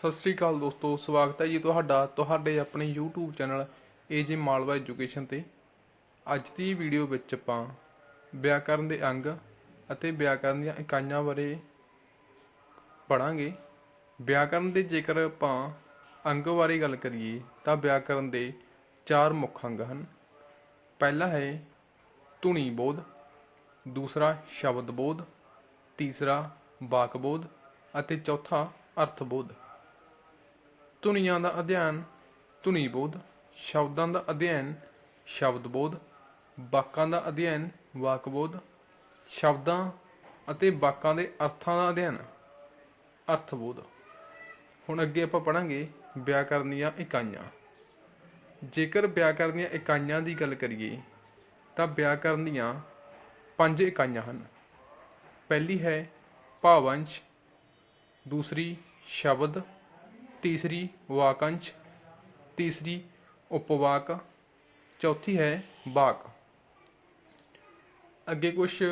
ਸਤਿ ਸ੍ਰੀ ਅਕਾਲ ਦੋਸਤੋ, ਸਵਾਗਤ ਹੈ ਜੀ ਤੁਹਾਡਾ, ਤੁਹਾਡੇ ਆਪਣੇ YouTube channel AJ Malwa education ਤੇ। ਅੱਜ ਦੀ ਵੀਡੀਓ ਵਿੱਚ ਆਪਾਂ ਵਿਆਕਰਨ ਦੇ ਅੰਗ ਅਤੇ ਵਿਆਕਰਨ ਦੀਆਂ ਇਕਾਈਆਂ ਬਾਰੇ ਪੜਾਂਗੇ ਵਿਆਕਰਨ ਦੇ ਜੇਕਰ ਆਪਾਂ ਅੰਗ ਬਾਰੇ ਗੱਲ ਕਰੀਏ, ਤਾਂ ਵਿਆਕਰਨ ਦੇ ਚਾਰ ਮੁੱਖ ਅੰਗ ਹਨ। ਪਹਿਲਾ ਹੈ ਧੁਨੀ ਬੋਧ, ਦੂਸਰਾ ਸ਼ਬਦ ਬੋਧ, ਤੀਸਰਾ ਵਾਕ ਬੋਧ ਅਤੇ ਚੌਥਾ ਅਰਥ ਬੋਧ। ਧੁਨੀਆਂ ਦਾ ਅਧਿਐਨ, ਧੁਨੀ ਬੋਧ, ਸ਼ਬਦਾਂ ਦਾ ਅਧਿਐਨ, ਸ਼ਬਦ ਬੋਧ, ਵਾਕਾਂ ਦਾ ਅਧਿਐਨ, ਵਾਕ ਬੋਧ, ਸ਼ਬਦਾਂ ਅਤੇ ਵਾਕਾਂ ਦੇ ਅਰਥਾਂ ਦਾ ਅਧਿਐਨ, ਅਰਥ ਬੋਧ। ਹੁਣ ਅੱਗੇ ਆਪਾਂ ਪੜਾਂਗੇ ਵਿਆਕਰਨ ਦੀਆਂ ਇਕਾਈਆਂ। ਜੇਕਰ ਵਿਆਕਰਨ ਦੀਆਂ ਇਕਾਈਆਂ ਦੀ ਗੱਲ ਕਰੀਏ, ਤਾਂ ਵਿਆਕਰਨ ਦੀਆਂ ਪੰਜ ਇਕਾਈਆਂ ਹਨ। ਪਹਿਲੀ ਹੈ ਭਾਵੰਸ਼ ਦੂਸਰੀ ਸ਼ਬਦ ਤੀਸਰੀ ਵਾਕੰਸ਼, ਤੀਸਰੀ ਉਪਵਾਕ, ਚੌਥੀ ਹੈ ਵਾਕ ਅੱਗੇ ਕੁਝ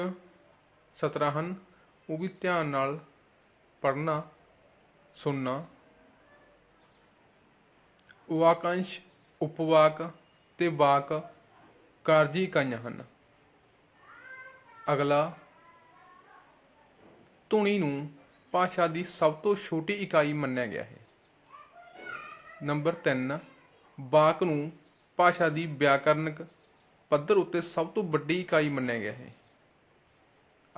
ਸਤਰਾਂ ਹਨ, ਉਹ ਵੀ ਧਿਆਨ ਨਾਲ ਪੜ੍ਹਨਾ, ਸੁਣਨਾ। ਵਾਕੰਸ਼, ਉਪਵਾਕ ਤੇ ਵਾਕ ਕਾਰਜੀ ਇਕਾਈਆਂ ਹਨ। ਅਗਲਾ, ਧੁਨੀ ਨੂੰ ਭਾਸ਼ਾ ਦੀ ਸਭ ਤੋਂ ਛੋਟੀ ਇਕਾਈ ਮੰਨਿਆ ਗਿਆ ਹੈ। ਨੰਬਰ 3 ਵਾਕ ਨੂੰ ਭਾਸ਼ਾ ਦੀ ਵਿਆਕਰਨਕ ਪੱਧਰ ਉੱਤੇ ਸਭ ਤੋਂ ਵੱਡੀ ਇਕਾਈ ਮੰਨਿਆ ਗਿਆ ਹੈ।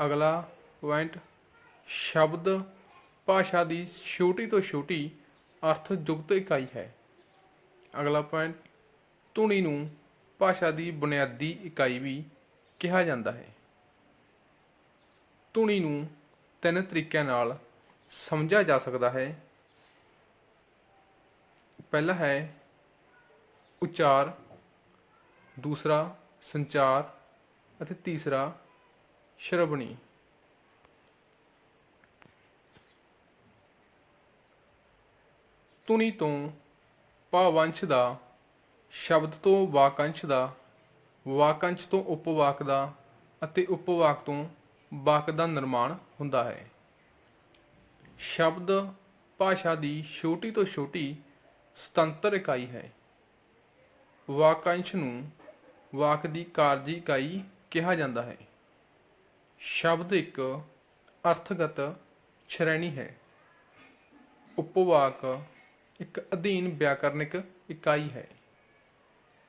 ਅਗਲਾ ਪੁਆਇੰਟ ਸ਼ਬਦ ਭਾਸ਼ਾ ਦੀ ਛੋਟੀ ਤੋਂ ਛੋਟੀ ਅਰਥ ਯੁਕਤ ਇਕਾਈ ਹੈ। ਅਗਲਾ ਪੁਆਇੰਟ ਧੁਨੀ ਨੂੰ ਭਾਸ਼ਾ ਦੀ ਬੁਨਿਆਦੀ ਇਕਾਈ ਵੀ ਕਿਹਾ ਜਾਂਦਾ ਹੈ। ਧੁਨੀ ਨੂੰ ਤਿੰਨ ਤਰੀਕਿਆਂ ਨਾਲ ਸਮਝਿਆ ਜਾ ਸਕਦਾ ਹੈ। ਪਹਿਲਾ ਹੈ ਉਚਾਰ, ਦੂਸਰਾ ਸੰਚਾਰ ਅਤੇ ਤੀਸਰਾ ਸ਼ਰਵਣੀ। ਧੁਨੀ ਤੋਂ ਭਾਵੰਸ਼ ਦਾ, ਸ਼ਬਦ ਤੋਂ ਵਾਕੰਸ਼ ਦਾ, ਵਾਕੰਸ਼ ਤੋਂ ਉਪਵਾਕ ਦਾ ਅਤੇ ਉਪਵਾਕ ਤੋਂ ਵਾਕ ਦਾ ਨਿਰਮਾਣ ਹੁੰਦਾ ਹੈ। ਸ਼ਬਦ ਭਾਸ਼ਾ ਦੀ ਛੋਟੀ ਤੋਂ ਛੋਟੀ ਸੁਤੰਤਰ ਇਕਾਈ ਹੈ। ਵਾਕੰਸ਼ ਨੂੰ ਵਾਕ ਦੀ ਕਾਰਜੀ ਇਕਾਈ ਕਿਹਾ ਜਾਂਦਾ ਹੈ। ਸ਼ਬਦ ਇੱਕ ਅਰਥਗਤ ਸ਼੍ਰੇਣੀ ਹੈ। ਉਪਵਾਕ ਇੱਕ ਅਧੀਨ ਵਿਆਕਰਨਿਕ ਇਕਾਈ ਹੈ।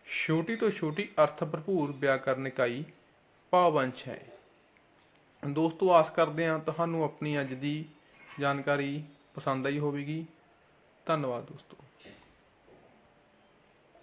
ਛੋਟੀ ਤੋਂ ਛੋਟੀ ਅਰਥ ਭਰਪੂਰ ਵਿਆਕਰਨ ਇਕਾਈ ਭਾਵੰਸ਼ ਹੈ। ਦੋਸਤੋ, ਆਸ ਕਰਦੇ ਹਾਂ ਤੁਹਾਨੂੰ ਆਪਣੀ ਅੱਜ ਦੀ ਜਾਣਕਾਰੀ ਪਸੰਦ ਆਈ ਹੋਵੇਗੀ। ਧੰਨਵਾਦ ਦੋਸਤੋ।